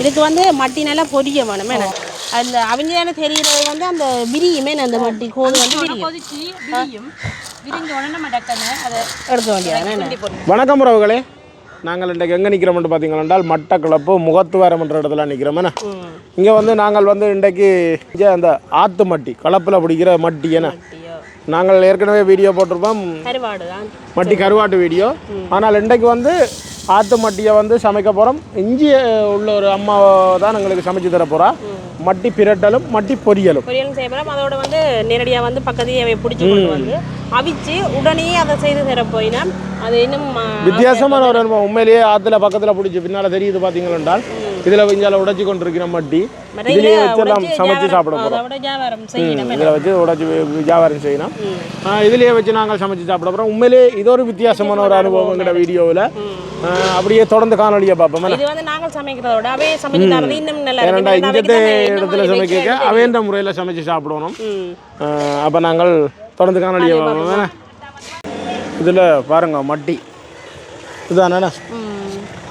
இதுக்கு வந்து மட்டி நல்லா பொரிய வேணும் அந்த அவிஞ்சான தெரிகிறது வந்து அந்த விரியுமே அந்த மட்டி கோது வந்து விரியும். எடுக்க வேண்டியது வணக்கம் உறவுகளே. நாங்கள் இன்றைக்கு எங்கே நிற்கிறோம்னு பார்த்தீங்கன்னா என்றால் மட்டக்களப்பு முகத்துவாரம்ன்ற இடத்துல நிற்கிறோம் என்ன? இங்கே வந்து நாங்கள் வந்து இன்றைக்கு இங்கே அந்த ஆத்து மட்டி களப்பில் பிடிக்கிற மட்டி என்ன? நாங்கள் ஏற்கனவே வீடியோ போட்டிருப்போம். கருவாடு தான் மட்டி கருவாட்டு வீடியோ. ஆனால் இன்றைக்கு வந்து ஆத்து மட்டியை வந்து சமைக்க போகிறோம் இஞ்சி உள்ள ஒரு அம்மா தான் எங்களுக்கு சமைச்சு தர போகிறா மட்டி பிரட்டலும் மட்டி பொரியலும். பொரியலும் செய்யப்போம் அதோட வந்து நேரடியாக வந்து பக்கத்தையே பிடிச்சி கொண்டு வந்து அவிச்சு உடனே அதை செய்து தர போயினா அது இன்னும் வித்தியாசமான ஒரு அனுபவம். உண்மையிலேயே ஆற்றுல பக்கத்தில் பிடிச்சி பின்னால் தெரியுது பார்த்தீங்கன்னா இதில் இஞ்சால உடைச்சி கொண்டு இருக்கிற மட்டி இதுலேயே வச்செல்லாம் உடைச்சு சமைச்சு சாப்பிட போகிறோம் இதில் வச்சு உடைச்சி வியாபாரம் செய்யணும். இதுலயே வச்சு நாங்கள் சமைச்சு சாப்பிட போகிறோம் உண்மையிலேயே இது ஒரு வித்தியாசமான ஒரு அனுபவம் எங்கட வீடியோவில். அப்படியே தொடர்ந்து காணொலியை பார்ப்போம். இது வந்து நாங்கள் சமைக்கிறத விட அவே தரது. இன்னும் நல்லா ஏன்னா தானே இடத்துல சமைக்க அவேந்த முறையில் சமைச்சு சாப்பிடணும். அப்போ நாங்கள் தொடர்ந்து காணொலியை பார்ப்போம். இதில் பாருங்க மட்டி. இதுதானே.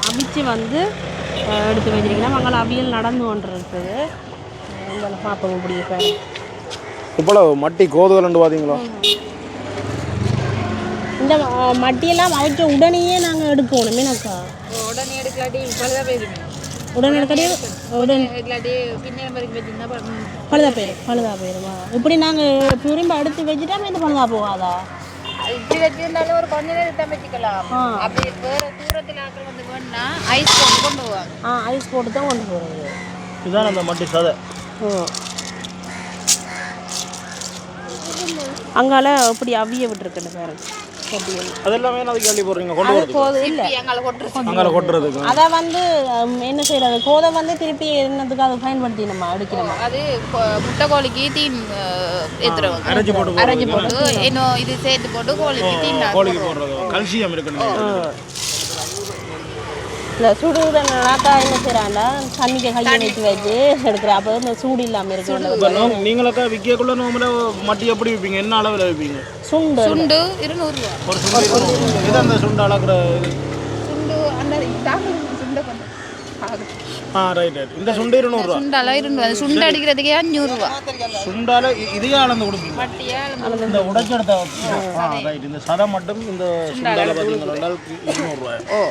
அவிச்சு வந்து எடுத்து வச்சிருக்கீங்கன்னா மங்கள அவியல் நடந்து கொண்டு இருக்குது உங்களை பார்ப்போம் இப்போ. இவ்வளவு மட்டி கோதுகலண்டு பார்த்தீங்களோ இந்த மட்டியெல்லாம் அவிச்ச உடனேயே நாங்கள் எடுக்கணும். மீனாக்கா உடனே எடுக்கலாட்டி பழுதா போயிருமே உடனே எடுக்கடி உடனே இல்லாட்டி பின்னேரம் வரைக்கும் வச்சிருந்தா ப- பழுதா போயிடும் பழுதா போயிடுமா இப்படி நாங்கள் திரும்ப எடுத்து வச்சுட்டா இந்த பழுதா போகாதா? இப்படி வச்சிருந்தாலும் ஒரு கொஞ்ச நேரம் ஆ. அப்படி வேற தூரத்தில் ஆக்கள் வந்து வேணும்னா ஐஸ் போட்டு கொண்டு போவாங்க. ஆ ஐஸ் போட்டு தான் கொண்டு போகிறது இதுதான் அந்த மட்டி சதை அங்கால இப்படி அவிய விட்டுருக்கேன் பாருங்க அதெல்லாமே அதுக்கு அள்ளி போடுறீங்க கொண்டு அது போது இல்லை. எங்களை கொட்டுறது. அங்கே கொட்டுறதுக்கு. அதை வந்து என்ன செய்யறது? கோதை வந்து திருப்பி என்னத்துக்கு அதை பயன்படுத்தி நம்ம அடிக்கணுமா அது கொ- முட்டை கோழிக்கு தீன் ஏற்றுறவங்க அரைச்சி போட்டு அரைச்சி போட்டு இன்னும் இது சேர்த்து போட்டு கோழிக்கு தீன் கோழிக்கு போடுறது கல்சியம் இருக்கணும். இந்த சுடுதனாக்கா என்ன செய்யறாண்டா தண்ணிக்கு கையை வச்சு வச்சு எடுக்கிற அப்போ இந்த சூடு இல்லாமல் இருக்கு நீங்களக்கா விற்கக்குள்ள நோம்புல மட்டி எப்படி விற்பீங்க என்ன அளவில் விற்பீங்க சுண்டு. சுண்டு இருநூறுவா ஒரு சுண்டு இருநூறு. இது அந்த சுண்டு அளக்குற இது. சுண்டு அந்த சுண்டை. ஆ ரைட் ரைட் இந்த சுண்டு இருநூறுவா சுண்டால இருநூறு அந்த சுண்டு அடிக்கிறதுக்கே அஞ்சூறுவா சுண்டால இதையே அளந்து கொடுப்பீங்க. மட்டியா இந்த உடைச்செடுத்த ரைட் இந்த சதை மட்டும் இந்த சுண்டால பார்த்தீங்கன்னா இருநூறுவா ஓ.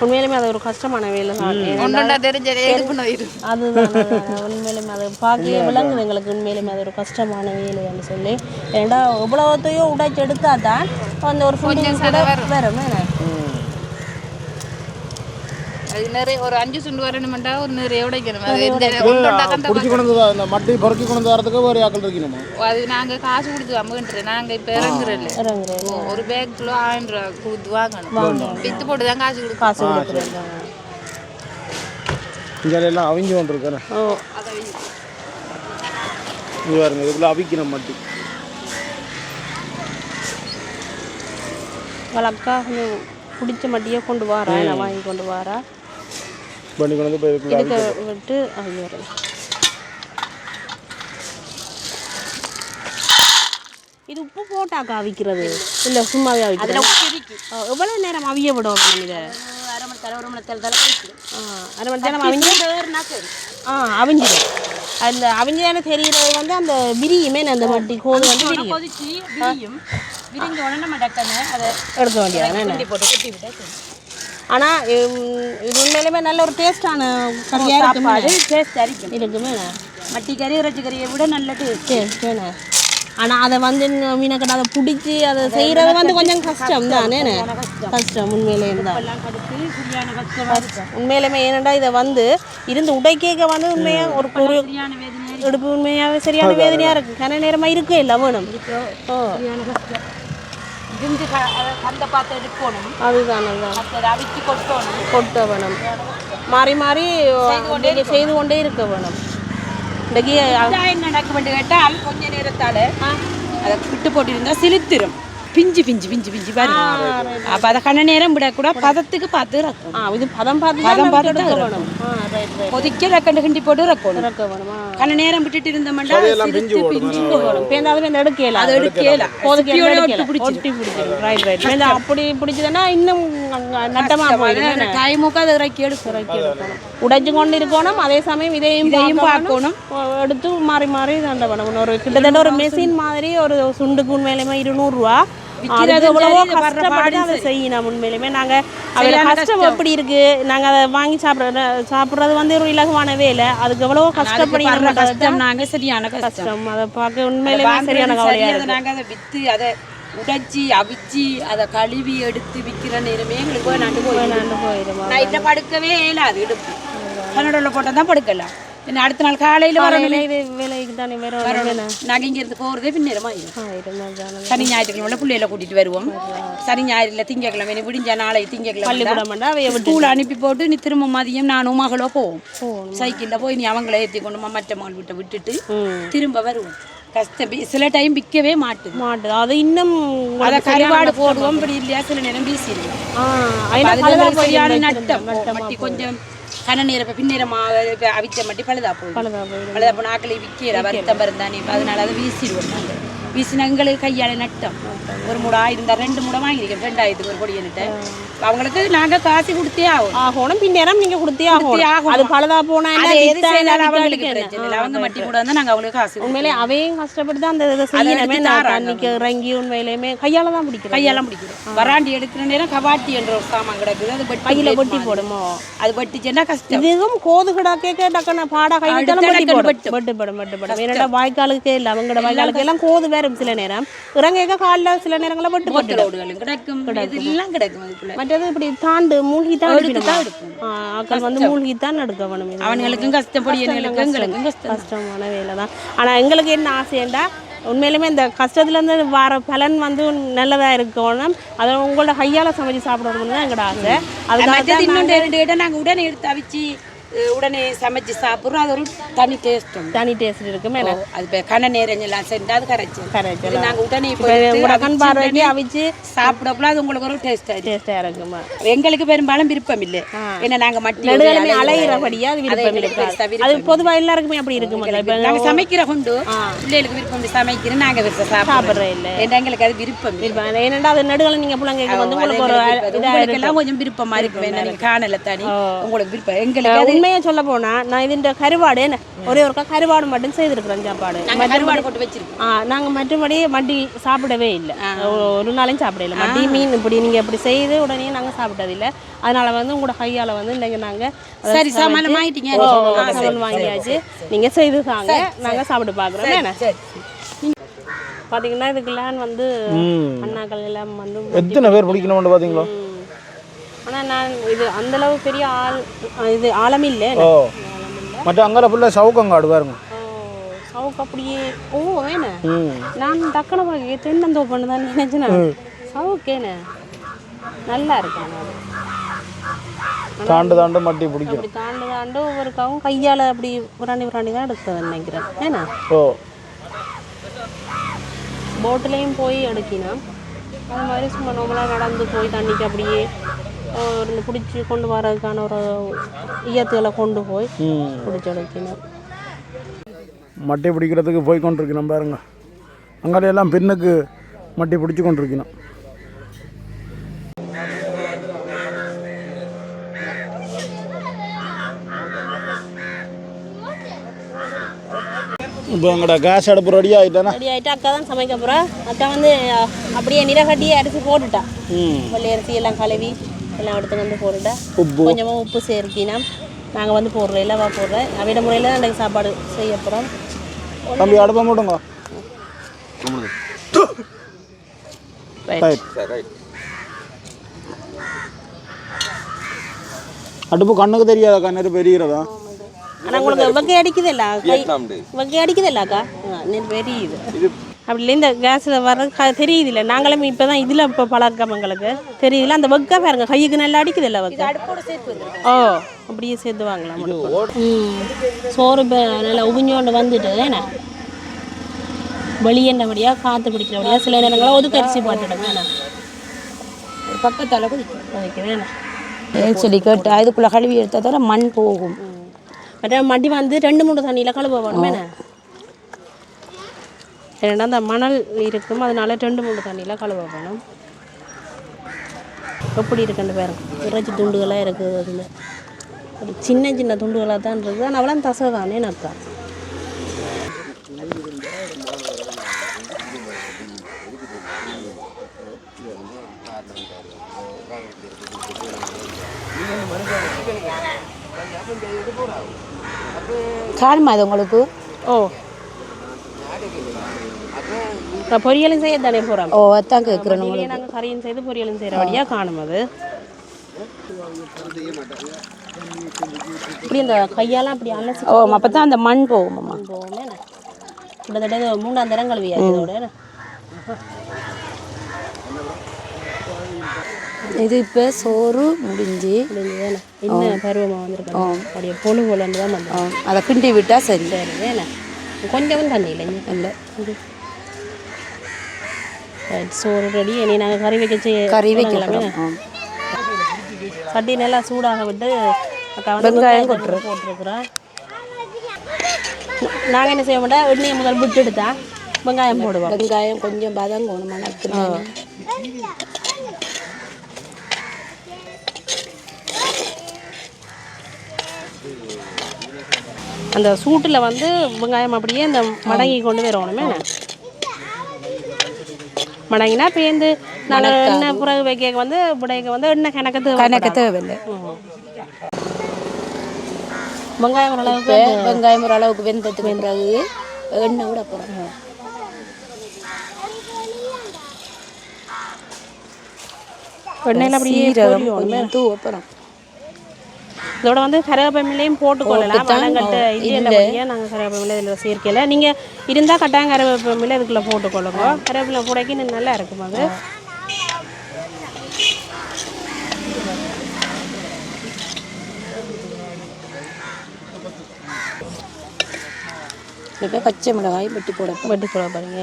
உண்மையிலுமே அது ஒரு கஷ்டமான வேலை தான். தெரிஞ்சது அதுதான். உண்மையிலுமே அது பார்க்க விளங்குது எங்களுக்கு உண்மையிலுமே அது ஒரு கஷ்டமான வேலைன்னு சொல்லி. ஏன்னா எவ்வளோத்தையோ உடைச்சு எடுத்தா தான் அந்த ஒரு கூட வரும். என்ன? அது நிறைய ஒரு அஞ்சு சுண்டு வரணுமெண்டா ஒரு நிறைய உடைக்கணும். பிடிச்சி கொண்டு வந்து இந்த மட்டி பொறுக்கி கொண்டு வரதுக்கு ஒரு ஆக்கள் இருக்கணுமா? அது நாங்க காசு கொடுத்து அமுகன்றது நாங்க இப்ப இறங்குறது ஒரு பேக் கிலோ ஆயிரம் ரூபா கொடுத்து வாங்கணும். வித்து போட்டு தான் காசு காசு இங்கே எல்லாம் அவிஞ்சு கொண்டு இருக்கேன் ஓ. இங்கே பாருங்க இதுக்குள்ள அவிக்கணும் மட்டி. கொஞ்சம் பிடிச்ச மட்டியே கொண்டு வாரா நான் வாங்கி கொண்டு வாரா. பண்ணி கொண்டு வந்து இதுக்குள்ள இதுக்கு விட்டு ஐயோ இது உப்பு போட்டாக்கா அவிக்கிறது இல்லை சும்மாவே அவிக்கிறது ஆ, எவ்வளவு நேரம் அவிய விடும் இதை? அரை மணி தலை ஒரு மணி ஆ, அரை மணி நேரம் அவிஞ்சு ஆ அவிஞ்சிடும். அந்த அவிஞ்சதானே தெரிகிறது வந்து அந்த விரியுமே அந்த மட்டி கோது வந்து விரியும். விரிஞ்ச உடனே நம்ம டக்குன்னு அதை எடுக்க வேண்டியது குண்டி போட்டு குட்டி விட்டா. ஆனால் இது உண்மையிலுமே நல்ல ஒரு டேஸ்டான கறியாக சாப்பாடு இருக்குமே. டேஸ்ட் அரிக்கும். இருக்குமே. மட்டி கறி இறைச்சி கறியை விட நல்ல டேஸ்ட் டேஸ்டேண்ணே ஆனால் அதை வந்து மீனக்கடை அதை பிடிச்சி அதை செய்கிறது வந்து கொஞ்சம் கஷ்டம் தானே. கஷ்டம் உண்மையிலே இருக்கும் உண்மையிலுமே ஏனண்டா இதை வந்து இருந்து உடைக்கேக்க வந்து உண்மையாக ஒரு ஒரு சரியான வேதனையா இடுப்பு உண்மையாகவே சரியான வேதனையாக இருக்குது கன நேரமாக இருக்கே இல்லை வேணும் ஓ. க- அதை கந்த பார்த்து எடுக்கணும் அதுதான் அதுதான் அவிச்சு கொட்டணும் கொட்ட வேணும் மாறி மாறி செய்து கொண்டே இருக்க வேணும் இன்றைக்கு இதான் என்ன நடக்க கேட்டால் கொஞ்ச நேரத்தால அதை விட்டு போட்டிருந்தா சிலித்திரும் பிஞ்சு பிஞ்சு பிஞ்சு பிஞ்சு பாருங்க அப்ப அதை கண்ண நேரம் விடக்கூட பதத்துக்கு பார்த்து இறக்கும் ஆ இது பதம் பார்த்து பதம் தான் பார்த்து தான் வேணும். கொதிக்க ரெக்கண்டு கிண்டி போட்டு இறக்கணும். இறக்க வேணுமா கண்ண நேரம் விட்டுட்டு இருந்தோம்னா சிரித்து பிஞ்சு வரும் பேருந்து அது வந்து எடுக்கல அதை எடுக்கல எடுக்கல ஒட்டு பிடிச்சிடும் ஒட்டி பிடிச்சிடும் ரைட் ரைட் பேருந்து அப்படி பிடிச்சதுன்னா இன்னும் நட்டமா போயிடும். டைமுக்கு அதை இறக்கி எடுக்கிறோம் உடைச்சு கொண்டு இருக்கணும். அதே சமயம் இதையும் இதையும் பார்க்கணும். எடுத்து மாறி மாறி தண்டை பண்ணணும் ஒரு கிட்டத்தட்ட ஒரு மெஷின் மாதிரி ஒரு சுண்டுக்கு உண்மையிலுமே இருநூறுவா அதுக்கு எவ்வளவோ கஷ்டப்பட்டு அதை செய்யணும் உண்மையிலுமே. நாங்க அவர கஷ்டம் எப்படி இருக்கு? நாங்க அதை வாங்கி சாப்பிடுற சாப்பிடுறது வந்து ஒரு இலகுவான வேலை அதுக்கு எவ்வளவோ கஷ்டப்படி கஷ்டம். நாங்க சரியான கஷ்டம். அதை பார்க்க உண்மையிலுமே சரியான கவலையா அதை இருக்கு. நாங்க அதை வித்து அதை உடைச்சி அவிச்சு அதை கழுவி எடுத்து விக்கிற நேரமே எங்களுக்கு போய் நண்டு போய் நண்டு போயிடுமா. நைட்டில் படுக்கவே இயலாது இடுப்பு. கன்னடோவில் போட்டால் தான் படுக்கலாம். என்ன அடுத்த நாள் காலையில் வர வேலைக்கு தானே வேலை நாங்கள் இங்கேருந்து போகிறதே அதானே. சனி ஞாயிற்றுக்கிழமை பிள்ளைகளை கூட்டிட்டு வருவோம் சனி ஞாயிறுல திங்கக்கிழமை நீ விடிஞ்சா நாளை திங்கக்கிழமை ஸ்கூல் அனுப்பி போட்டு நீ திரும்ப மதியம் நானும் மகளோ போவோம் சைக்கிளில் போய் நீ அவங்கள ஏற்றி கொண்டு மற்ற மகள் விட்ட விட்டுட்டு திரும்ப வருவோம் கஷ்டம் சில டைம் விற்கவே மாட்டுது மாட்டுது அது இன்னும் அதை கருவாடு போடுவோம் இப்படி இல்லையா சில நேரம் வீசிடுவோம் சரியான நட்டம் மட்டி கொஞ்சம் கன நேரம் பின்னேரம் அவிச்ச மட்டி பழுதா போகும் பழுதா போயிடும். பழுதா போன ஆக்களை விற்கிற வருத்தம் இருந்தானே அதனால அதை வீசிடுவோம் நாங்கள் வீசினா எங்களுக்கு கையால நட்டம். ஒரு முடை இருந்தா ரெண்டு முடை வாங்கியிருக்கேன் ரெண்டாயிரத்துக்கு ஒரு கொடியன்ட்டு அவங்களுக்கு நாங்க காசு கொடுத்தே ஆகும் ஆகணும். பின்னேரம் நீங்க கொடுத்தே ஆகணும். அது பழுதா போனா அவங்க மட்டி கூட வந்தா நாங்க அவங்களுக்கு காசு. உண்மையிலே அவையும் கஷ்டப்பட்டு தான் அந்த செய்யணுமே. தண்ணிக்கு இறங்கி உண்மையிலேயுமே கையால தான் பிடிக்கிறேன் கையெல்லாம் பிடிக்கிறோம். வராண்டி எடுக்கிற நேரம் கபாட்டி என்ற ஒரு சாமான் கிடக்குது. அது கையில வெட்டி. போடுமோ? அது வெட்டிச்சுன்னா கஷ்டம். இதுவும் கோது கிடா கேட்க டக்குன்னு பாடா கை வச்சாலும் வெட்டி போடும். படும் வெட்டு படும். என்னடா வாய்க்காலுக்கே இல்லை. அவங்களோட வாய்க்காலுக்கு எல்லாம் கோது வேறும் சில நேரம். இறங்க காலில் சில நேரங்களில் வெட்டு பட்டு கிடக்கும். இதெல்லாம் கிடக்கும் மற்றது இப்படி தாண்டு மூழ்கி தான் எடுத்து தான் எடுக்கணும். ஆ, ஆட்கள் வந்து மூழ்கி தான் எடுக்க வேணும். அவனுங்களுக்கும் கஷ்டப்படி கஷ்டமான வேலை தான் ஆனால் எங்களுக்கு என்ன ஆசைண்டா உண்மையிலுமே இந்த கஷ்டத்துலேருந்து வர பலன் வந்து நல்லதாக இருக்கணும். அதை உங்களோட கையால் சமைச்சு சாப்பிடணும்னு தான் எங்களோட ஆசை. அதுக்காக நாங்கள் உடனே எடுத்து அவிச்சு உடனே சமைச்சு சாப்பிட்றோம். அது ஒரு தனி டேஸ்ட் தனி டேஸ்ட் இருக்குமே அது கண்ண நேரம் எல்லாம் செஞ்சு அது கரைச்சி. இது நாங்கள் உடனே அவிச்சு பார்வைக்கு அவிச்சு சாப்பிடக்குள்ள அது உங்களுக்கு ஒரு டேஸ்ட் டேஸ்ட்டாக இருக்குமா? எங்களுக்கு பெரும்பாலும் விருப்பம் இல்லை. ஏன்னா நாங்கள் மட்டி நெடுகளுமே அலையிறபடியா அது விருப்பம் விருப்பம் அது பொதுவாக எல்லாருக்குமே அப்படி இருக்குமா இப்போ நாங்கள் சமைக்கிற கொண்டு பிள்ளைகளுக்கு விருப்பம் இல்லை சமைக்கிறோம் நாங்கள் விருப்பம் சாப்பிட்றோம் இல்லை. ஏன்னா எங்களுக்கு அது விருப்பம் இல்லை. விருப்பம் ஏனெண்டா அது நெடுகளை நீங்கள் பிள்ளைங்க வந்து உங்களுக்கு ஒரு கொஞ்சம் விருப்பமா இருக்கு காணல தானி. உங்களுக்கு விருப்பம். எங்களுக்கு உண்மையை சொல்ல போனா நான் இதுன்ற கருவாடு என்ன ஒரே ஒருக்கா கருவாடு மட்டும் செய்திருக்கிறேன் சாப்பாடு. நாங்க கருவாடு போட்டு வச்சிருக்கோம். ஆ நாங்கள் மற்றபடி மட்டி சாப்பிடவே இல்லை. ஒரு நாளையும் சாப்பிடல. இல்லை மட்டி மீன் இப்படி நீங்கள் இப்படி செய்து உடனே நாங்கள் சாப்பிட்டதில்லை அதனால வந்து உங்களோட கையால் வந்து இன்னைக்கு நாங்கள் சரி சமையல் வாங்கியாச்சு நீங்கள் செய்து தாங்க நாங்கள் சாப்பிட்டு பார்க்குறோம் என்ன? பார்த்தீங்கன்னா இதுக்கெல்லாம் வந்து அண்ணாக்கள் எல்லாம் வந்து எத்தனை பேர் பிடிக்கணும்னு பார்த்தீங்களா ஆனால் நான் இது அந்த அளவு பெரிய ஆள் இது ஆழம் இல்லை. ஓ. மற்ற அங்கே ஃபுல்லாக சவுக்கங்காடு பாருங்க சவுக்கு அப்படியே ஓ வேணே. நான் டக்குனு பாக்க தென்னந்தோப்பன்னு தான் நினைச்சேன்? நான் சவுக்கேனே நல்லா இருக்கேன் தாண்டு தாண்டு மட்டி பிடிக்கும். அப்படி தாண்டு தாண்டு ஒவ்வொருக்காவும் கையால் அப்படி புராண்டி புராண்டி தான் எடுத்தது நினைக்கிறேன் ஏன்னா ஓ. போட்டுலேயும் போய் எடுக்கினோம் அது மாதிரி சும்மா நார்மலாக நடந்து போய் தண்ணிக்கு அப்படியே ஒரு பிடிச்சி கொண்டு வரதுக்கான ஒரு ஈயத்துகளை கொண்டு போய் பிடிச்சி எடுக்கணும் மட்டை பிடிக்கிறதுக்கு போய் கொண்டிருக்கணும் பாருங்க. அங்கே எல்லாம் பெண்ணுக்கு மட்டி பிடிச்சி கொண்டிருக்கணும் இப்போ எங்களோட கேஸ் அடுப்பு ரெடி ஆகிட்டானா ரெடி ஆகிட்டு அக்கா தான் சமைக்க போகிறா அக்கா வந்து அப்படியே நிறகட்டியே அடித்து போட்டுட்டா. ம். வெள்ளை அரிசி எல்லாம் கழுவி. எல்லாம் எடுத்து வந்து போட்டுட்டா கொஞ்சமாக உப்பு சேர்க்கினா நாங்கள் வந்து போடுறோம். இல்லவா போடுறேன் அவையிட முறையில் அன்றைக்கு சாப்பாடு செய்ய போகிறோம் தம்பி அடுப்பை மூடுங்க. ரைட் அடுப்பு கண்ணுக்கு தெரியாதா கண்ணு பெரியதா ஆனால் உங்களுக்கு வெக்கை அடிக்குதில்ல கை வெக்கை அடிக்குதில்லாக்கா நெல் பெரியுது. அப்படி இல்லை இந்த கேஸில் வர க தெரியுது இல்லை நாங்களும் இப்போ தான் இதில் இப்போ பழக்கம் எங்களுக்கு. தெரியுதுல அந்த வெக்கை பாருங்க. கையுக்கு நல்லா அடிக்குதில்ல வெக்கை? ஓ அப்படியே சேர்த்து வாங்கலாம் சோறு இப்போ நல்லா உபிஞ்சோண்டு வந்துட்டு என்ன? வெளியேண்டபடியாக காற்று பிடிக்கிறபடியாக சில நேரங்களில் ஒதுக்கரிசி போட்டுடுங்க என்ன? பக்கத்தால் ஏன்னு சொல்லி கேட்டா இதுக்குள்ளே கழுவி எடுத்தால் தான் மண் போகும். மற்ற மடி வந்து ரெண்டு மூணு தண்ணியில் கழுவ வேணும் என்ன? ஏன்னா அந்த மணல் இருக்கும். அதனால ரெண்டு மூணு தண்ணியில் கழுவ வேணும். எப்படி இருக்குன்னு பாருங்க இறைச்சி துண்டுகளாக இருக்குது அதில். ஒரு சின்ன சின்ன துண்டுகளாக தான் இருக்குது ஆனால் அவ்வளோ தசை தானே நக்கா காணுமா அது உங்களுக்கு? ஓ. பொரியலும் செய்ய தானே போகிறோம் ஓ அதான் கேட்குறேன் நாங்கள் கறியும் செய்து பொரியலும் செய்கிறபடியாக காணும் அது இப்படி இந்த கையாலாம் அப்படி அலசி ஓ அப்போ தான் அந்த மண் போகுமாம்மா போவோமே கிட்டத்தட்ட மூணாம் தரம் கழுவியா இதோட? இது இப்போ சோறு முடிஞ்சு. என்ன? பருவமாக வந்திருக்கோம் அப்படியே பொழு பொழுன்னு தான் அதை கிண்டி விட்டால் சரி. சரி வேணா கொஞ்சமும் தண்ணி இல்லை. ரைட் சோறு ரெடி இனி நாங்கள் கறி வைக்க செய்ய கறி வைக்க தொடங்கலாமே? போகிறோம் சட்டி நல்லா சூடாக விட்டு வெங்காயம் போட்டிருக்கிறோம். நாங்கள் என்ன செய்ய மாட்டோம்? எண்ணெயை முதல் விட்டு எடுத்தா வெங்காயம் போடுவோம். வெங்காயம் கொஞ்சம் பதங்கணும் மணக்கு அந்த சூட்டில் வந்து வெங்காயம் அப்படியே இந்த மடங்கி கொண்டு வரணுமே. மடங்கினா பேந்து நாங்கள் எண்ணெய் பிறகு வைக்க வந்து புடைக்க வந்து எண்ணெய் கணக்கு கணக்கு தேவையில்லை. வெங்காயம் ஓரளவுக்கு இப்போ வெங்காயம் ஒரு அளவுக்கு வெந்ததுக்கு பிறகு எண்ணெய் விட போகிறோம் எண்ணெயில் அப்படியே தூவ போகிறோம் இதோட வந்து கருவேப்பிலையும் போட்டுக்கொள்ளலாம் வடங்கட்ட இது இல்லையா நாங்கள் கருவேப்பிலை இதில் சேர்க்கல. நீங்கள் இருந்தால் கட்டாயம் கருவேப்பிலை இதுக்குள்ளே போட்டுக்கொள்ளுங்க கருவேப்பிலை போடைக்கு நல்லா இருக்கும் அது. இப்போ பச்சை மிளகாய் வெட்டி போட வெட்டி போட பாருங்க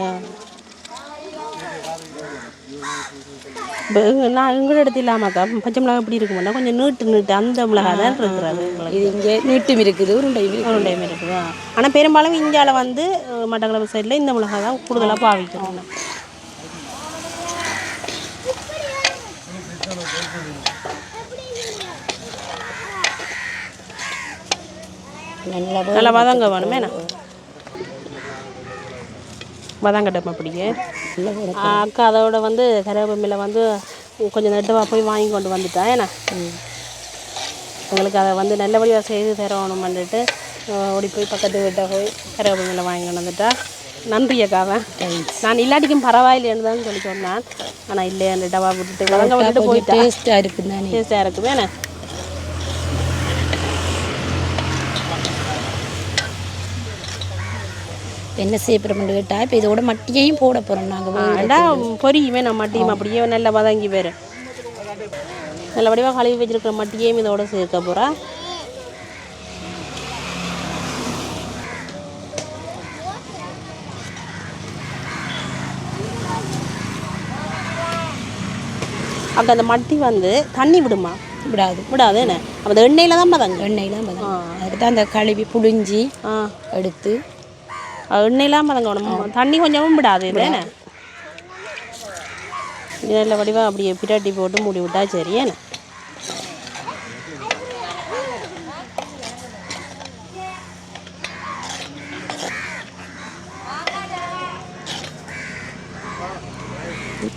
இப்போ நான் எங்களோட இடத்துல இல்லாமக்கா பச்சை மிளகாய் எப்படி இருக்குமாண்ணா கொஞ்சம் நீட்டு நீட்டு அந்த மிளகாய் தான் இருக்கிறது இது இங்கே நீட்டும் இருக்குது உருண்டையும் இருக்குது. டைம் இருக்குதா ஆனால் பெரும்பாலும் இந்தியாவில் வந்து மட்டக்களப்பு சைடில் இந்த மிளகாய் தான் கூடுதலாக பாவிக்கிறோம் நல்லா வதங்க வேணுமே அப்படிங்க நல்லா போட அக்கா அதோட வந்து கருவேப்பிலை வந்து கொஞ்சம் நெட்டவா போய் வாங்கி கொண்டு வந்துட்டா ஏன்னா உங்களுக்கு அதை வந்து நல்லபடியாக செய்து தரணும்னுட்டு அஹ், ஓடி போய் பக்கத்து வீட்டை போய் கருவேப்பிலை வாங்கி கொண்டு வந்துட்டா. நன்றி அக்காவன் நான் இல்லாட்டிக்கும் பரவாயில்லைன்னு தான் சொல்லி சொன்னான். ஆனால் இல்லையா அந்த டவா விட்டுட்டு வதங்க விட்டுட்டு போயிட்டா. டேஸ்ட்டாக டேஸ்ட்டாக இருக்குமே என்ன? என்ன செய்ய போகிறோம்னு கேட்டால் இப்போ இதோட மட்டியையும் போட போகிறோம் நாங்கள் ஏண்டா பொரியுமே நம்ம மட்டியும் அப்படியே நல்லா வதங்கி வேறு. நல்ல வடிவாக கழுவி வச்சிருக்கிற மட்டியையும் இதோட சேர்க்க போகிறா அங்கே அந்த மட்டி வந்து தண்ணி விடுமா? விடாது. விடாது என்ன? அப்போ அந்த எண்ணெயில் தான் பதங்க எண்ணெயெலாம் பதம் அதுக்கு தான் அந்த கழுவி புழிஞ்சி எடுத்து எண்ணெயெல்லாம் பதங்க தண்ணி கொஞ்சமும் விடாது இது இதில் வடிவா நல்ல வடிவாக அப்படியே பிராட்டி போட்டு மூடி விட்டா சரி என்ன?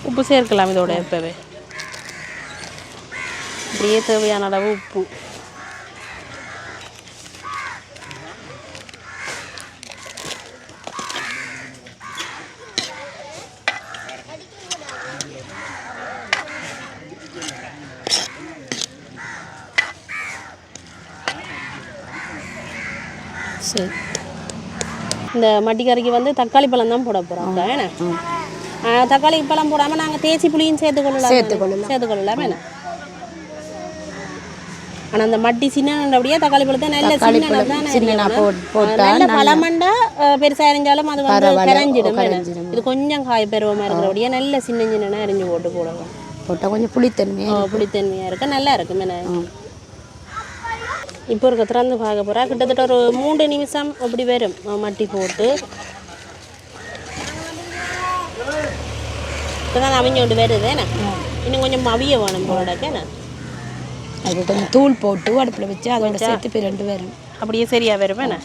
உப்பு சேர்க்கலாம் இதோட இப்போவே. அப்படியே தேவையான அளவு உப்பு. சரி. இந்த மட்டிக்கறிக்கு வந்து தக்காளி பழம் தான் போட போகிறோம் என்ன? ஆ, தக்காளி பழம் போடாமல் நாங்கள் தேசி புளியும் சேர்த்துக்கொள்ளலாம் சேர்த்துக்கொள்ளலாம். சேர்த்துக்கொள்ளலாம் என்ன? ஆனா அந்த மட்டி சின்ன அப்படியே தக்காளி பழத்தை நல்ல சின்ன சின்னனா நல்ல பழமண்டா அஹ், பெருசா எரிஞ்சாலும் அது வந்து கரைஞ்சிடும். இது கொஞ்சம் காய் பருவமா இருக்கிறபடியே நல்ல சின்ன சின்ன அரிஞ்சு போட்டு போடலாம். போட்டால் கொஞ்சம் புளித்தன்மை ஓ, புளித்தன்மையா இருக்கு. நல்லா இருக்கும் என்ன? இப்போ இருக்க திறந்து பார்க்க போறா. கிட்டத்தட்ட ஒரு மூன்று நிமிஷம் அப்படி வரும். மட்டி போட்டு. இப்போதான் அவிஞ்சு கொண்டு வருது. என்ன? இன்னும் கொஞ்சம் அவிய வேணும் போலடாக்க என்ன? அது கொஞ்சம் தூள் போட்டு அடுப்பில் வச்சு அதோட சேர்த்து பிரண்டு வரும் அப்படியே சரியா வரும். என்ன?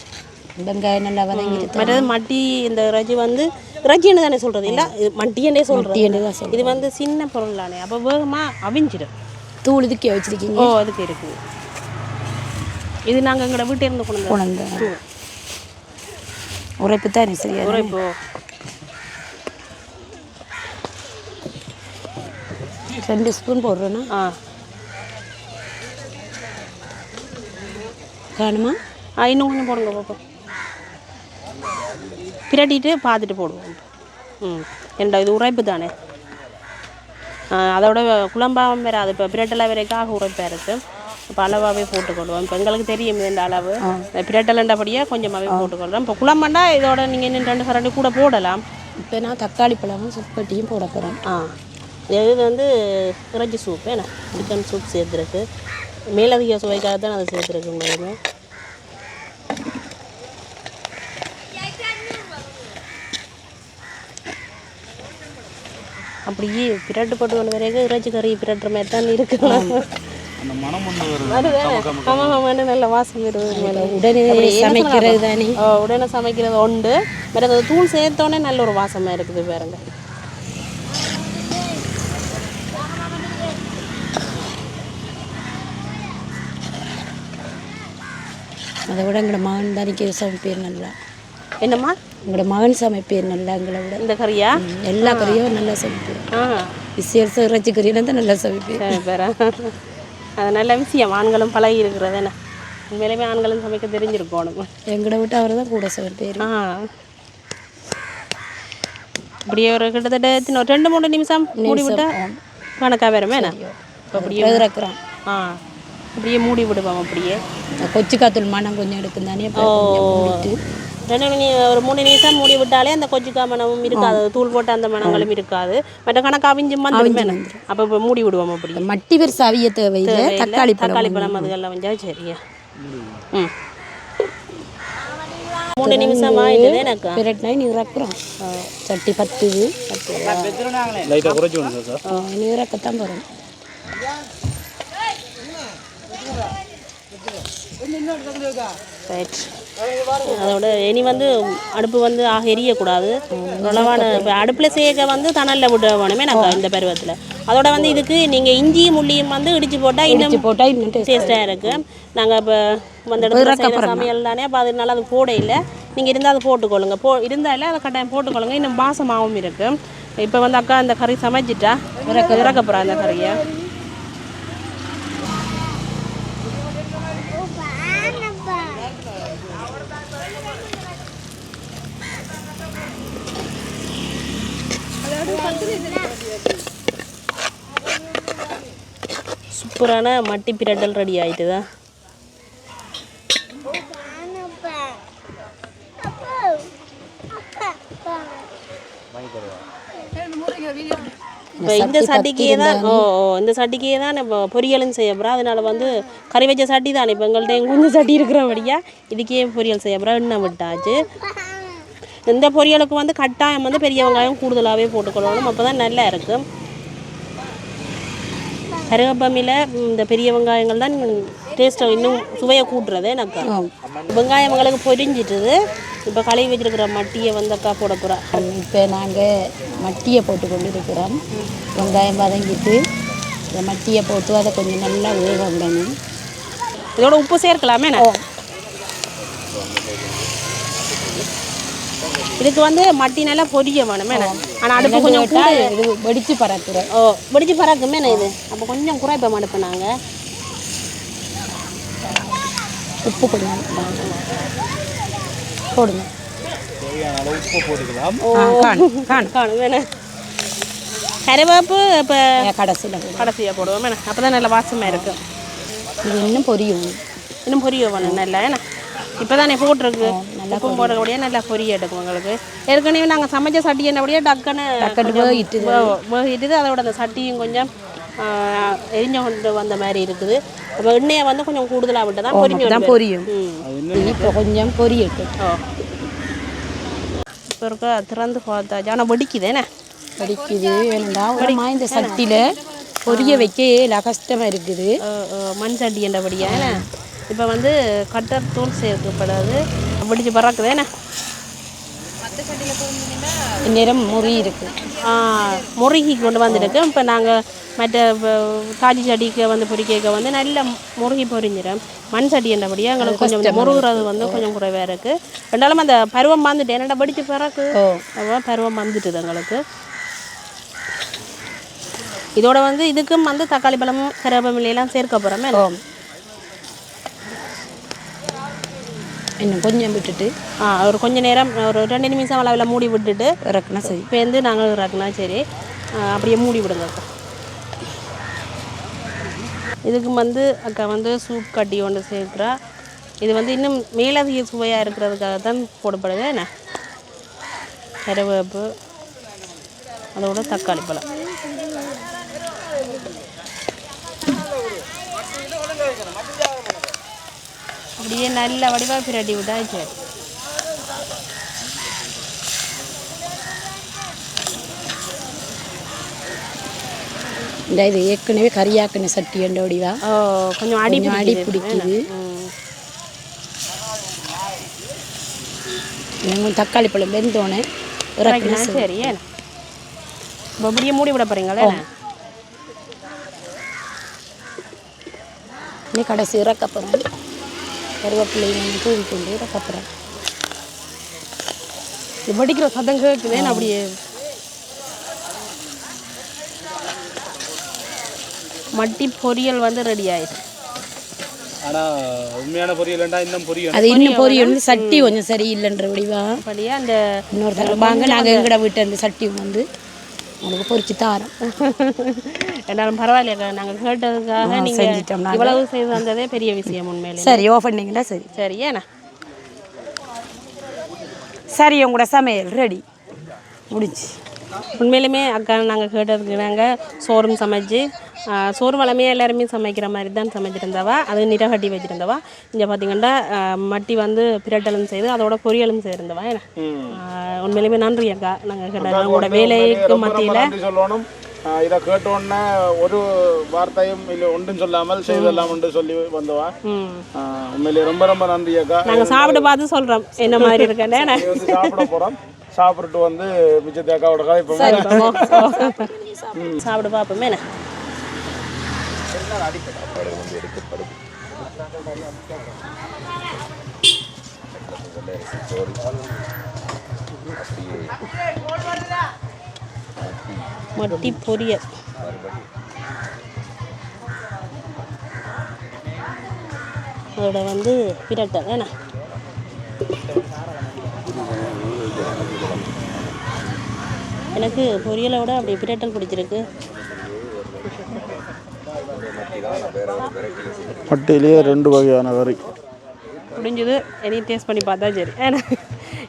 வெங்காயம் நல்லா வதங்கிட்டு மற்றது மட்டி இந்த இறைச்சி வந்து இறைச்சின்னு தானே சொல்றது? இல்ல இது மட்டியன்னே தான் சொல்றோம். இது வந்து சின்ன பொருள் தானே அப்போ வேகமா அவிஞ்சிடும். தூள் இதுக்கே வச்சிருக்கீங்க. ஓ அதுக்கு இருக்கு. இது நாங்க எங்களோட வீட்டை இருந்து கொண்டு. குழந்த உரைப்பு தான் சரியா? ஒரு இப்போ ரெண்டு ஸ்பூன் போடுறேன்னா? ஆ. காணுமா? ஆ இன்னும் கொஞ்சம் போடுங்க பாப்பா. பிரட்டிட்டு பார்த்துட்டு போடுவோம். ம் ஏண்டா இது உரைப்பு தானே? அதோட குழம்பாவும் வராது இப்போ பிரட்டலை வரைக்காக உரைப்பாக இருக்கு. இப்போ அளவாகவே போட்டுக்கொள்வோம். இப்போ எங்களுக்கு தெரியும் இந்த அளவு. பிரட்டலண்டபடியே கொஞ்சமாகவே போட்டுக்கொள்கிறோம் இப்போ குழம்பண்டா இதோட நீங்கள் இன்னும் ரெண்டு கரண்டி கூட போடலாம். இப்போ நான் தக்காளி பழமும் சுப்பட்டியும் போட போகிறேன் ஆ. இது வந்து இறைச்சி சூப் என்ன? சிக்கன் சூப் சேர்த்துருக்கு. மேலதிக சுவைக்காக தான் அது சேர்த்துருக்கு உண்மையுமே அப்படியே பிரட்டு போட்டு கொண்டு வரைக்கும் இறைச்சி கறி பிரட்டுற மாதிரி தான் இருக்கலாம் ஆமாம் நல்ல வாசம். உடனே சமைக்கிறது? தானே. உடனே சமைக்கிறது உண்டு. பட் அது தூள் சேர்த்தோடனே நல்ல ஒரு வாசமா இருக்குது பாருங்க. அதை விட எங்களோட மகன் தான் நிற்கிற சமைப்பேர் நல்லா. என்னம்மா? எங்களோட மகன் சமைப்பேர் நல்லா எங்களை விட. இந்த கறியா? எல்லா கறியும் நல்லா சமைப்பேன் விசேஷம் இறைச்சி கறியெல்லாம் தான் நல்லா சமைப்பேன் அது நல்ல விஷயம் ஆண்களும் பழகி இருக்கிறது என்ன? உண்மையிலுமே ஆண்களும் சமைக்க தெரிஞ்சிருக்கணும் எங்களை விட்டு அவர் தான் கூட சமைப்பேர் ஆ. இப்படியே ஒரு கிட்டத்தட்ட ரெண்டு மூணு நிமிஷம் மூடி விட்டா கணக்கா வருமே என்ன? அப்படியே இறக்குறோம். ஆ. அப்படியே மூடி விடுவோம் அப்படியே. கொச்சி காத்தூள் மனம் கொஞ்சம் எடுக்கும் தானே மூடிட்டு. ரெண்டு மணி ஒரு மூணு நிமிஷம் மூடி விட்டாலே அந்த கொச்சிக்கா மனமும் இருக்காது. தூள் போட்ட அந்த மணங்களும் இருக்காது. மற்ற கணக்கு அவிஞ்சு வந்துடுமே அப்போ இப்போ மூடி விடுவோம் அப்படியே மட்டி பெருசு அவிய தேவையில்லை. தக்காளி பழம் தக்காளி பழம் அதுகெல்லாம் வந்தா சரியா. ம். மூணு நிமிஷம் ஆயிடுது எனக்கு? பிரட்டினா நீ இறக்குறோம். சட்டி பத்துது. லைட்டாக குறைச்சி நீ இறக்கத்தான் போகிறோம் ரைட் அதோட இனி வந்து அடுப்பு வந்து ஆக எரியக்கூடாது. இப்போ அடுப்பில் சேர்க்க வந்து தணலில் விட வேணுமே நான் இந்த பருவத்தில். அதோட வந்து இதுக்கு நீங்கள் இஞ்சியும் முள்ளியும் வந்து இடிச்சு போட்டால் இன்னும் போட்டால் இன்னும் டேஸ்ட்டாக இருக்கு. நாங்கள் இப்போ வந்த இடத்துல செய்கிற சமையல் தானே அப்போ அதனால அது போட இல்லை. நீங்கள் இருந்தால் அதை போட்டுக்கொள்ளுங்க. போ இருந்தால அதை கட்டாயம் போட்டுக்கொள்ளுங்க. இன்னும் பாசமாகவும் இருக்கு. இப்போ வந்து அக்கா இந்த கறி சமைச்சிட்டா. இறக்க இறக்க போகிறா அந்த கறியை. சூப்பரான மட்டி பிரட்டல் ரெடி ஆயிட்டுதா? இப்போ இந்த சட்டிக்கே தான் ஓ ஓ இந்த சட்டிக்கே தான் இப்போ பொரியலும் செய்ய போகிறோம் அதனால வந்து கறி வச்ச சட்டி தான். இப்போ எங்கள்கிட்ட கொஞ்சம் சட்டி இருக்கிறபடியா இதுக்கே பொரியல் செய்ய போகிறோம் எண்ணெய் விட்டாச்சு. இந்த பொரியலுக்கு வந்து கட்டாயம் வந்து பெரிய வெங்காயம் கூடுதலாகவே போட்டுக்கொள்ளணும். அப்போ தான் நல்லா இருக்கும். கருவேப்பமில இந்த பெரிய வெங்காயங்கள் தான் டேஸ்ட்டை இன்னும் சுவையை கூட்டுறது எனக்கு. வெங்காயம் எங்களுக்கு பொரிஞ்சிட்டுது. இப்போ கழுவி வச்சிருக்கிற மட்டியை வந்து அக்கா போட போகிறா இப்போ நாங்கள் மட்டியை போட்டு கொண்டு இருக்கிறோம் வெங்காயம் வதங்கிட்டு இந்த மட்டியை போட்டு அதை கொஞ்சம் நல்லா வேக விடணும். இதோட உப்பு சேர்க்கலாமே நான் இதுக்கு வந்து மட்டி நல்லா பொரிய வேணுமே ஆனால் அடுப்பு கொஞ்சம் கூட இது வெடிச்சு பறக்குறோம் ஓ வெடிச்சு பறக்குமே நான் இது? அப்போ கொஞ்சம் குறைப்ப மாட்டேன் நாங்கள் உப்பு கொஞ்சம் போடுங்க. கருவேப்பு இப்போ கடைசியில் கடைசியாக போடுவோம் வேணாம் அப்போ தான் நல்ல வாசமாக இருக்கும் இது இன்னும் பொரியும். இன்னும் பொரிய வேணும் நல்லா ஏன்னா இப்போ தானே போட்டிருக்கு. உப்பும் போடக்கூடியே நல்லா பொரிய எடுக்கும் உங்களுக்கு. ஏற்கனவே நாங்கள் சமைச்ச சட்டி என்னபடியே டக்குன்னு வேகிட்டுது. அதோட அந்த சட்டியும் கொஞ்சம் எரிஞ்ச கொண்டு வந்த மாதிரி இருக்குது. அப்போ எண்ணெயை வந்து கொஞ்சம் கூடுதலாக விட்டு தான் பொரியும். ம். இப்போ கொஞ்சம் பொரியட்டும். இப்போ இருக்க திறந்து பார்த்தாச்சு. ஆனால் வடிக்குது. வேணும்டா உரமா இந்த சட்டியில் பொரிய வைக்க ஏல கஷ்டமாக இருக்குது மண் சட்டி என்றபடியா என்ன? இப்போ வந்து கட்டர் தூள் சேர்க்கப்படுது. வெடிச்சு பறக்குதேண்ணே இந்நேரம் முறி இருக்கு. முருகி கொண்டு வந்துருக்கு. இப்போ நாங்கள் மற்ற காஜி சட்டிக்கு வந்து பொரிக்க வந்து நல்ல முருகி பொரிஞ்சிடும் மண் சட்டி என்றபடியா எங்களுக்கு கொஞ்சம் முருகுறது வந்து கொஞ்சம் குறைவாக இருக்குது ரெண்டாலும் அந்த பருவம் வந்துட்டு என்னடா வெடிச்சு பிறகு பருவம் வந்துட்டுது எங்களுக்கு. இதோட வந்து இதுக்கும் வந்து தக்காளி பழம் கருவேப்பிலையெல்லாம் சேர்க்க போகிறோமே ஓ இன்னும் கொஞ்சம் விட்டுட்டு ஆ ஒரு கொஞ்சம் நேரம் ஒரு ரெண்டு நிமிஷம் அளவில் மூடி விட்டுட்டு இறக்குனா சரி. இப்போ வந்து நாங்கள் இறக்குனா சரி. அப்படியே மூடி விடுங்க அக்கா. இதுக்கு வந்து அக்கா வந்து சூப் கட்டி ஒன்று சேர்க்குறா. இது வந்து இன்னும் மேலதிக சுவையாக இருக்கிறதுக்காக தான் போடப்படுது. என்ன? கருவேப்பு அதோட தக்காளி பழம். அப்படியே நல்ல வடிவாக பிரட்டி விட்டா சரி இந்த இது ஏற்கனவே கறியாக்கின சட்டி என்ற வடிவா? கொஞ்சம் அடி அடி பிடிக்குது. தக்காளி பழம் வெந்தோடனே இறக்குனா சரி இப்போ அப்படியே மூடி விட போறீங்களே நீ கடைசி கருவேப்பிலை கொஞ்சம் தூவி கொண்டு இறக்கப்புறம் இது வடிக்கிற சத்தம் கேட்குது நான் அப்படியே மட்டி பொரியல் வந்து ரெடி ஆயிடுச்சு ஆனால் உண்மையான பொரியலண்டா இன்னும் பொரியல். அது இன்னும் பொரியல் வந்து சட்டி கொஞ்சம் சரியில்லைன்ற வடிவா. அப்படியே? அந்த இன்னொரு தடவை வாங்க நாங்கள் எங்கட வீட்டு அந்த சட்டி வந்து உங்களுக்கு பொரிச்சு தாரோம். என்னாலும் பரவாயில்லையா? நாங்கள் கேட்டதுக்காக ஆ, நீங்க செஞ்சிட்டோம் நாங்க. இவ்வளவு செய்து வந்ததே பெரிய விஷயம் உண்மையிலே சரி ஓ பண்ணீங்களா சரி. சரி ஏண்ணா சரி உங்களோட சமையல் ரெடி முடிஞ்சு. உண்மையிலுமே அக்கா நாங்கள் கேட்டதுக்கு நாங்கள் சோறும் சமைச்சு சோறு வளமையாக எல்லாருமே சமைக்கிற மாதிரி தான் சமைச்சிருந்தவா. அது நிறகட்டி வச்சிருந்தவா. இங்கே பார்த்தீங்கன்னா மட்டி வந்து பிரட்டலும் செய்து அதோட பொரியலும் செய்திருந்தவா. உண்மையிலுமே நன்றி அக்கா. நாங்கள் கேட்ட உங்களோட வேலைக்கு மத்தியில். சொல்லணும். இதை கேட்ட உடனே ஒரு வார்த்தையும் இல்லை ஒன்றும் சொல்லாமல் செய்தெல்லாம் ஒன்று சொல்லி வந்தவா. உண்மையிலேயே ரொம்ப ரொம்ப நன்றி அக்கா. நாங்கள் சாப்பிட்டு பார்த்து சொல்கிறோம் என்ன மாதிரி இருக்கேன் சாப்பிட போகிறோம் சாப்பிட்டுட்டு வந்து மிச்சத்தை அக்காவோட கதை இப்போ சாப்பிட்டு பார்ப்போமே மட்டி பொரியல். அதோட வந்து பிரட்டல் என்ன எனக்கு பொரியலை விட அப்படி பிரட்டல் பிடிச்சிருக்கு. மட்டையிலேயே ரெண்டு வகையான கறி. முடிஞ்சது. எதையும் டேஸ்ட் பண்ணி பார்த்தா சரி. ஏன்னா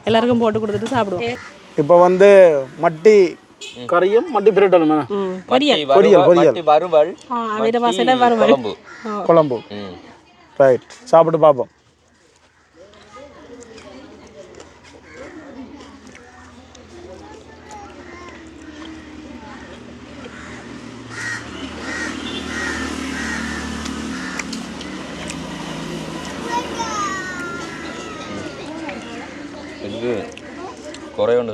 எல்லாருக்கும் போட்டு கொடுத்துட்டு சாப்பிடுவோம். இப்போ வந்து மட்டி கறியும் மட்டி பிரட்டலும் ம் பொரியல். பொரியல் பொரியல். வறுவல். குழம்பு. ரைட் சாப்பிட்டு பார்ப்போம் இதுக்கு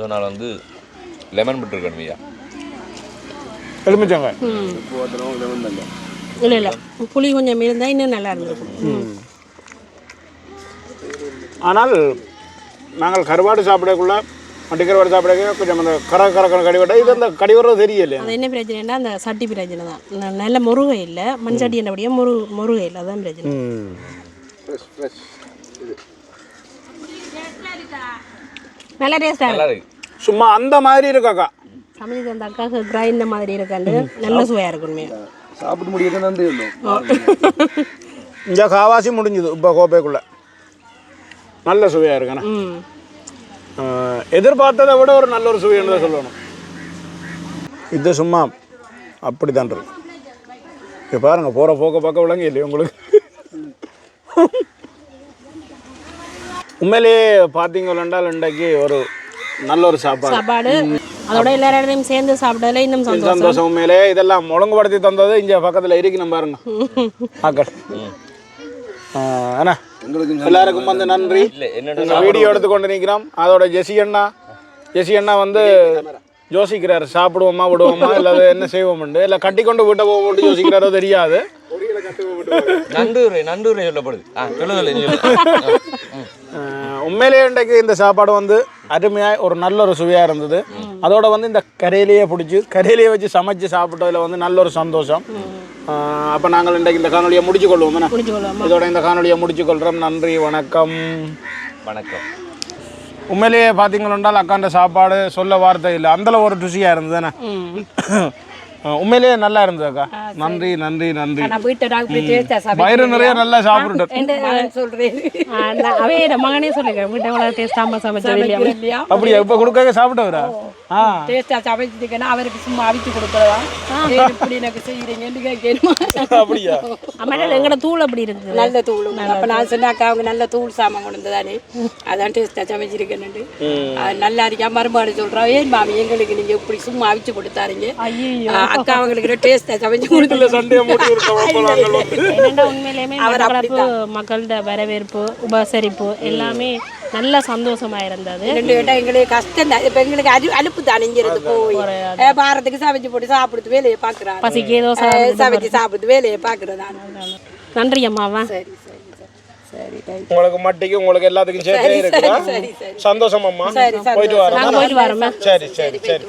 சொன்னால் வந்து லெமன் விட்டுருக்கணும் ஐயா. எலுமிச்சங்க இல்லை இல்லை. புளி கொஞ்சம் இருந்தால் இன்னும் நல்லா இருந்திருக்கும் ம். ஆனால் நாங்கள் கருவாடு சாப்பிடக்குள்ள மட்டி கருவாடு சாப்பிட கொஞ்சம் அந்த கர கரக்கிற கடிவாடை இது அந்த கடிவரம் தெரியல அது என்ன பிரச்சனைனா அந்த சட்டி பிரச்சனை தான். நல்ல முருகை இல்லை. மண் சட்டி என்னபடியே முரு முருகை இல்லை. அதான் பிரச்சனை. நல்ல டேஸ்டாக நல்லா இருக்கு. சும்மா அந்த மாதிரி இருக்காக்கா. சமைச்சது அந்த அக்காவுக்கு கிரைண்ட் மாதிரி இருக்காண்டு நல்ல சுவையாக இருக்கும் சாப்பிட்டு முடியாது நன்றி இங்கே காவாசி முடிஞ்சுது இப்போ கோப்பைக்குள்ளே. நல்ல சுவையாக இருக்குண்ணா. எதிர்பார்த்ததை விட ஒரு நல்ல ஒரு சுவைன்னு தான் சொல்லணும்? இது சும்மா அப்படி தான் இருக்கு. இங்கே பாருங்க போகிற போக்க பார்க்க விளங்க இல்லையா உங்களுக்கு? உண்மையிலேயே பார்த்தீங்கன்னா இன்றைக்கு ஒரு நல்ல ஒரு சாப்பாடு. சாப்பாடு. அதோட எல்லாரோடையும் சேர்ந்து சாப்பிட்டதுல இன்னும் சந்தோஷம். சந்தோஷம் உண்மையிலே இதெல்லாம் ஒழுங்குபடுத்தி தந்தது இங்கே பக்கத்தில் இருக்கணும் பாருங்க. ஆக்கள் ஆஹ் அண்ணா எல்லாருக்கும் வந்து நன்றி. வீடியோ எடுத்து கொண்டு நிற்கிறோம் அதோட ஜெசி அண்ணா ஜெசி அண்ணா வந்து யோசிக்கிறார் சாப்பிடுவோமா விடுவோமா இல்லை என்ன செய்வோம்ண்டு இல்லை கட்டி கொண்டு வீட்டை போட்டு யோசிக்கிறாரோ தெரியாது. நண்டூரை நண்டூரை சொல்லப்படுது. உண்மையிலேயே இன்றைக்கு இந்த சாப்பாடு வந்து அருமையாக ஒரு நல்ல ஒரு சுவையாக இருந்தது. அதோட வந்து இந்த கரையிலேயே பிடிச்சி கரையிலேயே வச்சு சமைச்சு சாப்பிட்டதுல வந்து நல்ல ஒரு சந்தோஷம் அப்போ நாங்கள் இன்றைக்கு இந்த காணொலியை முடிச்சு கொள்வோம் என்ன? முடிச்சு கொள்வோமா இதோட இந்த காணொலியை முடிச்சு கொள்கிறோம் நன்றி வணக்கம். வணக்கம். உண்மையிலேயே பார்த்தீங்களா அக்காண்ட சாப்பாடு சொல்ல வார்த்தை இல்லை. அந்தளவு ஒரு ருசியாக இருந்ததுண்ணே உண்மையிலேயே நல்லா இருந்தது அக்கா. நன்றி நன்றி நன்றி. வயிறு நிறைய நல்லா சாப்பிட்டுட்டேன் சொல்றேன் ஆ, நான் அவே என் மகனே சொல்லுங்க வீட்டை எவ்வளோ டேஸ்டாம சமைச்சது இல்லையா? இல்லையா? அப்படியா? இப்போ கொடுக்க சாப்பிட்டவரா? டேஸ்டா சமைச்சிருக்கேன்னா அவருக்கு சும்மா அவிச்சு கொடுக்குறதா? இப்படி எனக்கு செய்யறீங்கன்னு கேட்கணுமா? அப்படியா? அம்மா எங்கட தூள் அப்படி இருக்குது நல்ல தூள். அப்ப நான் சொன்னாக்கா அவங்க நல்ல தூள் சாமான் கொண்டு வந்ததானே அதான் டேஸ்டா சமைச்சிருக்கேன்னு அது நல்லா இருக்கா? மறுபாடு சொல்றோம் ஏன் மாமி எங்களுக்கு நீங்க இப்படி சும்மா அவிச்சு கொடுத்தாருங்க அக்கா அவங்களுக்கு டேஸ்டா சமைச்சு கொடுக்கல சண்டையை என்னடா உண்மையிலேயுமே மக்களோட வரவேற்பு உபசரிப்பு எல்லாமே நல்ல சந்தோஷமா இருந்தது ரெண்டு கேட்டா எங்களுக்கு கஷ்டம் தான். இப்ப எங்களுக்கு அரு அலுப்பு தான். இங்க இருந்து போய். ஏ, வாரத்துக்கு சமைச்சு போட்டு சாப்பிடுறது வேலையை பாக்குறாங்க பசிக்கு ஏதோ சமைச்சு சாப்பிடுறது வேலையை பாக்குறதா நன்றி அம்மாவா? சரி சரி சரி. சரி ரைட். உங்களுக்கு மட்டிக்கு உங்களுக்கு எல்லாத்துக்கும் சேர்த்தே இருக்குதா? சரி சரி. சந்தோஷம் அம்மா. போயிட்டு வரோம். சரி சரி சரி